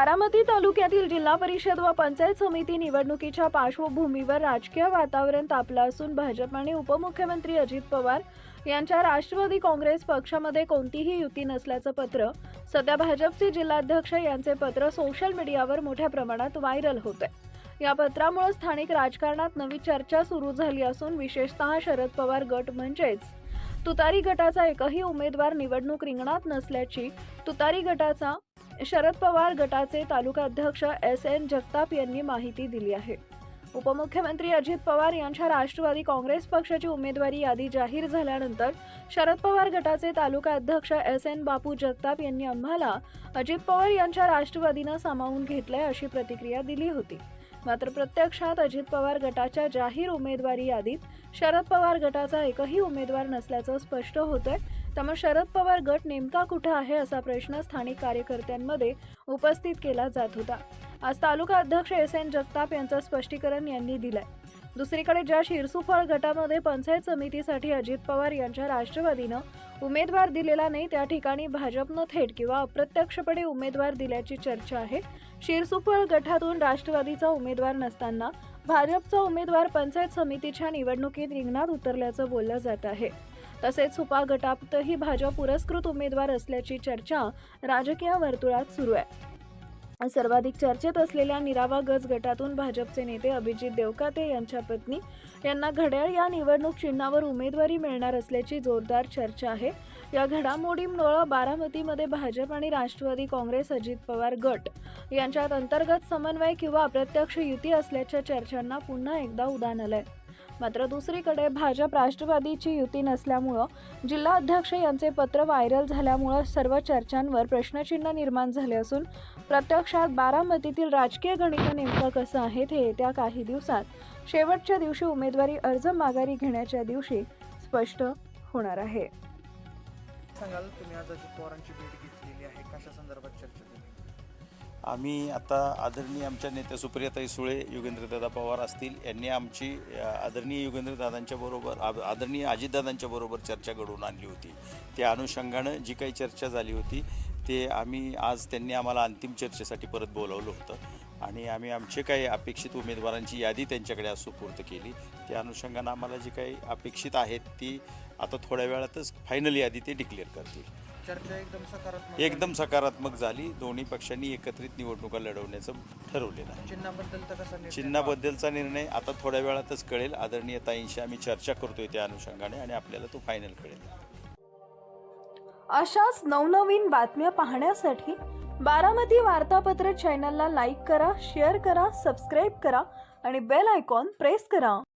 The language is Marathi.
बारामती तालुक्यातील जिल्हा परिषद व पंचायत समिती निवडणुकीच्या पार्श्वभूमीवर राजकीय वातावरण तापलं असून भाजप आणि उपमुख्यमंत्री अजित पवार यांच्या राष्ट्रवादी काँग्रेस पक्षामध्ये कोणतीही युती नसल्याचं पत्र सध्या भाजपचे जिल्हाध्यक्ष यांचे पत्र सोशल मीडियावर मोठ्या प्रमाणात व्हायरल होत आहे या पत्रामुळे स्थानिक राजकारणात नवी चर्चा सुरू झाली असून विशेषतः शरद पवार गट म्हणजेच तुतारी गटाचा एकही उमेदवार निवडणूक रिंगणात नसल्याची तुतारी गटाचा शरद पवार गटाचे तालुका अध्यक्ष एस एन जगताप यांनी माहिती दिली आहे. उपमुख्यमंत्री अजित पवार यांच्या राष्ट्रवादी काँग्रेस पक्षाची उमेदवारी यादी जाहीर झाल्यानंतर शरद पवार गटाचे तालुका अध्यक्ष एस एन बापू जगताप यांनी आम्हाला अजित पवार यांच्या राष्ट्रवादीनं सामावून घेतलंय अशी प्रतिक्रिया दिली होती. मात्र प्रत्यक्षात अजित पवार गटाच्या जाहीर उमेदवारी यादीत शरद पवार गटाचा एकही उमेदवार नसल्याचं स्पष्ट होतंय. त्यामुळे शरद पवार गट नेमका कुठं आहे असा प्रश्न स्थानिक कार्यकर्त्यांमध्ये उपस्थित केला जात होता. आज तालुका अध्यक्ष एस एन जगताप यांचं स्पष्टीकरण यांनी दिलंय. दुसरीकडे ज्या शिरसुफळ गटामध्ये पंचायत समितीसाठी अजित पवार यांच्या राष्ट्रवादीनं उमेदवार दिलेला नाही त्या ठिकाणी भाजपनं थेट किंवा अप्रत्यक्षपणे उमेदवार दिल्याची चर्चा आहे. शिरसुफळ गटातून राष्ट्रवादीचा उमेदवार नसताना भाजपचा उमेदवार पंचायत समितीच्या निवडणुकीत रिंगणात उतरल्याचं बोललं जात आहे. तसेच सुपा गटातही भाजप पुरस्कृत उमेदवार असल्याची चर्चा राजकीय वर्तुळात सुरू आहे. सर्वाधिक चर्चेत असलेल्या निरावा गज गटातून भाजपचे नेते अभिजित देवकाते यांच्या पत्नी यांना घड्याळ या निवडणूक चिन्हावर उमेदवारी मिळणार असल्याची जोरदार चर्चा आहे. या घडामोडीमुळं बारामतीमध्ये भाजप आणि राष्ट्रवादी काँग्रेस अजित पवार गट यांच्यात अंतर्गत समन्वय किंवा अप्रत्यक्ष युती असल्याच्या चर्चांना पुन्हा एकदा उदान आलंय मात्र दुसरीकडे भाजप राष्ट्रवादीची युती नसल्यामुळं जिल्हा अध्यक्ष यांचे पत्र व्हायरल झाल्यामुळं सर्व चर्चांवर प्रश्नचिन्ह निर्माण झाले असून प्रत्यक्षात बारामतीतील राजकीय गणित नेमकं कसं आहे हे येत्या काही दिवसात. शेवटच्या दिवशी उमेदवारी अर्ज माघारी घेण्याच्या दिवशी स्पष्ट होणार आहे. सांगाल तुम्ही आज अजित पवारांची भेट घेतलेली आहे कशा संदर्भात चर्चा केली? आम्ही आता आदरणीय आमच्या नेत्या सुप्रियाताई सुळे युगेंद्रदादा पवार असतील यांनी आमची आदरणीय युगेंद्रदादांच्या बरोबर आदरणीय अजितदादांच्या बरोबर चर्चा घडवून आणली होती. त्या अनुषंगानं जी काही चर्चा झाली होती ते आम्ही आज त्यांनी आम्हाला अंतिम चर्चेसाठी परत बोलावलं होतं. आणि आम्ही आमचे काही अपेक्षित उमेदवारांची यादी त्यांच्याकडे आज सुपूर्द केली. त्या अनुषंगानं आम्हाला जी काही अपेक्षित आहेत ती आता थोड्या वेळातच फायनल यादी ते डिक्लेअर करतील. चर्चा एकदम सकारात्मक एकदम सकारात्मक झाली. दोन्ही पक्षांनी एकत्रित निवडणुका लढवण्याचं ठरवलेलं आहे. झाली. चिन्हाबद्दल तर कसा निर्णय? चिन्हाबद्दलचा निर्णय आता थोड्या वेळातच कळेल. आदरणीय ताईंशी आम्ही चर्चा करतोय त्या अनुषंगाने आणि आपल्याला तो फायनल कळेल. अशाच नवनवीन बातम्या पाहण्यासाठी बारामती वार्तापत्र चॅनलला लाईक करा शेअर करा सबस्क्राईब करा आणि बेल आयकॉन प्रेस करा.